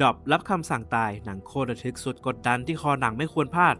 ดอบรับคำสั่งตายหนังโคตรระทึกสุดกดดันที่คอหนังไม่ควรพลาด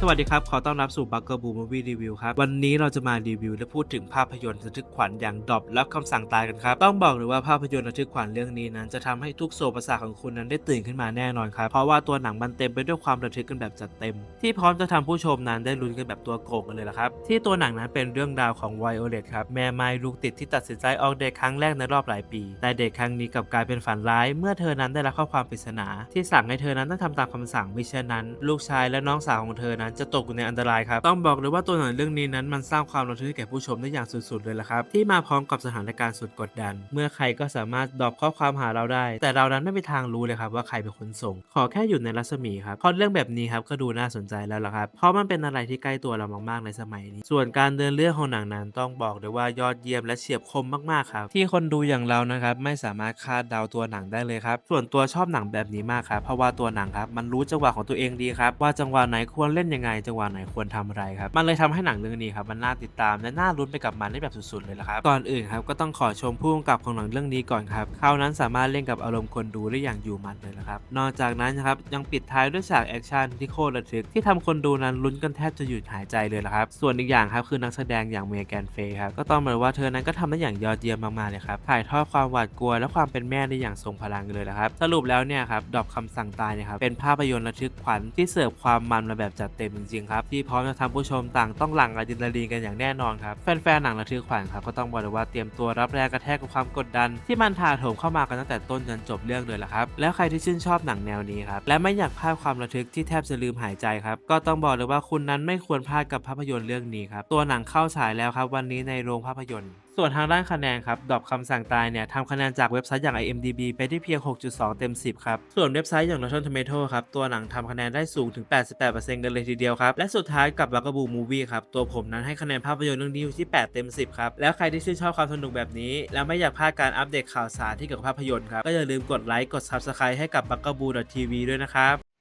สวัสดีครับ ขอต้อนรับสู่ b u g g e r Boo Movie Review ครับ วันนี้เราจะมารีวิวและพูดถึงภาพยนตร์ระทึกขวัญอย่างดอบรับคำสั่งตายกันครับ ต้องบอกเลยว่าภาพยนตร์ระทึกขวัญเรื่องนี้นั้น จะทำให้ทุกโศกประสาของคุณนั้นได้ตื่นขึ้นมาแน่นอนครับ เพราะว่าตัวหนังมันเต็มไปด้วยความระทึกกันแบบจัดเต็ม ที่พร้อมจะทำผู้ชมนั้นได้ลุ้นกันแบบตัวโกงกันเลยละครับ ที่ตัวหนังนั้นเป็นเรื่องราวของไวโอเลตครับ แม่ไม้ลูกติดที่ตัดสินใจออกเดทครั้งแรกในรอบหลายปี แต่เดทครั้งนี้กลับกลายเป็นฝันร้าย เมื่อเธอนั้นได้รับข้อความปริศนา ที่สั่งให้เธอนั้นต้องทำตามคำสั่งมิเช่นนั้น ลูกชายและน้องสาวของเธอนั้นจะตกอยู่ในอันตรายครับ ต้องบอกเลยว่าตัวหนังเรื่องนี้นั้นมันสร้างความระทึกให้แก่ผู้ชมได้อย่างสุดๆเลยละครับ ที่มาพร้อมกับสถานการณ์สุดกดดัน เมื่อใครก็สามารถดรอปข้อความหาเราได้ แต่เรานั้นไม่มีทางรู้เลยครับว่าใครเป็นคนส่ง ขอแค่อยู่ในรัศมีครับพราะเรื่องแบบนี้ครับก็ดูน่าสนใจแล้วล่ะครับเพราะมันเป็นอะไรที่ใกล้ตัวเรามากๆในสมัยนี้ ส่วนการเดินเรื่องของหนังนั้นต้องบอกเลยว่ายอดเยี่ยมและเฉียบคมมากๆครับ ที่คนดูอย่างเรานะครับไม่สามารถคาดเดาตัวหนังได้เลยครับส่วนตัวชอบหนังแบบนี้มากครับเพราะว่าตัวหนังครับมันรู้จังหวะของตัวเองดีครับว่าจังหวะไหนควรเล่นยังไงจังหวะไหนควรทำอะไรครับ มันเลยทำให้หนังเรื่องนี้ครับมันน่าติดตามและน่าลุ้นไปกับมันได้แบบสุดๆเลยละครับ ก่อนอื่นครับก็ต้องขอชมผู้กำกับของหนังเรื่องนี้ก่อนครับเขานั้นสามารถเล่นกับอารมณ์คนดูได้อย่างอยู่มันเลยละครับ นอกจากนั้นครับยังปิดท้ายด้วยฉากแอคชั่นที่โคตรระทึกที่ทำคนดูนั้นลุ้นกันแทบจะหยุดหายใจเลยละครับ ส่วนอีกอย่างครับคือนักแสดงอย่างเมแกนเฟย์ครับก็ต้องบอกว่าเธอนั้นก็ทำได้อย่างยอดเยี่ยมมากๆเลยครับถ่ายทอดความหวาดกลัวและความเป็นแม่ได้อย่างทรงพลังเลยละครับ สรุปแล้วเนี่ยครับดอกคำสั่งตายนี่ยครับเป็นภาพยนตร์ระทึกขวัญที่เสิร์ฟความมันมาแบบจัดเต็มจริงๆครับที่พร้อมจะทำผู้ชมต่างต้องหลั่งอะดรีนาลีนกันอย่างแน่นอนครับแฟนๆหนังระทึกขวัญครับก็ต้องบอกเลยว่าเตรียมตัวรับแรงกระแทกกับความกดดัน ที่มันถาโถมเข้ามากันตั้งแต่ต้นจนจบเรื่องเลยละครับแล้วใครที่ชื่นชอบหนังแนวนี้ครับและไม่อยากพลาดความระทึกที่แทบจะลืมหายใจครับก็ต้องบอกเลยว่าคุณนั้นไม่ควรพลาดกับภาพยนตร์เรื่องนี้ครับตัวหนังเข้าฉายแล้วครับวันนี้ในโรงภาพยนตร์ ส่วนทางด้านคะแนนครับดรอปคำสั่งตายเนี่ยทำคะแนนจากเว็บไซต์อย่าง IMDB ไปที่เพียง 6.2 เต็ม 10 ครับ ส่วนเว็บไซต์อย่าง Rotten Tomato ครับ ตัวหนังทำคะแนนได้สูงถึง 88%กันเลยทีเดียวครับ และสุดท้ายกับ b u g a b o o Movie ครับ ตัวผมนั้นให้คะแนนภาพยนตร์เรื่องนี้อยู่ที่ 8 เต็ม 10 ครับ แล้วใครที่ชื่นชอบความสนุกแบบนี้ และไม่อยากพลาดการอัปเดตข่าวสารที่เกี่ยวกับภาพยนตร์ครับก็อย่าลืมกดไลค์กด Subscribe ให้กับ b u g a b o o TV ด้วยนะครับ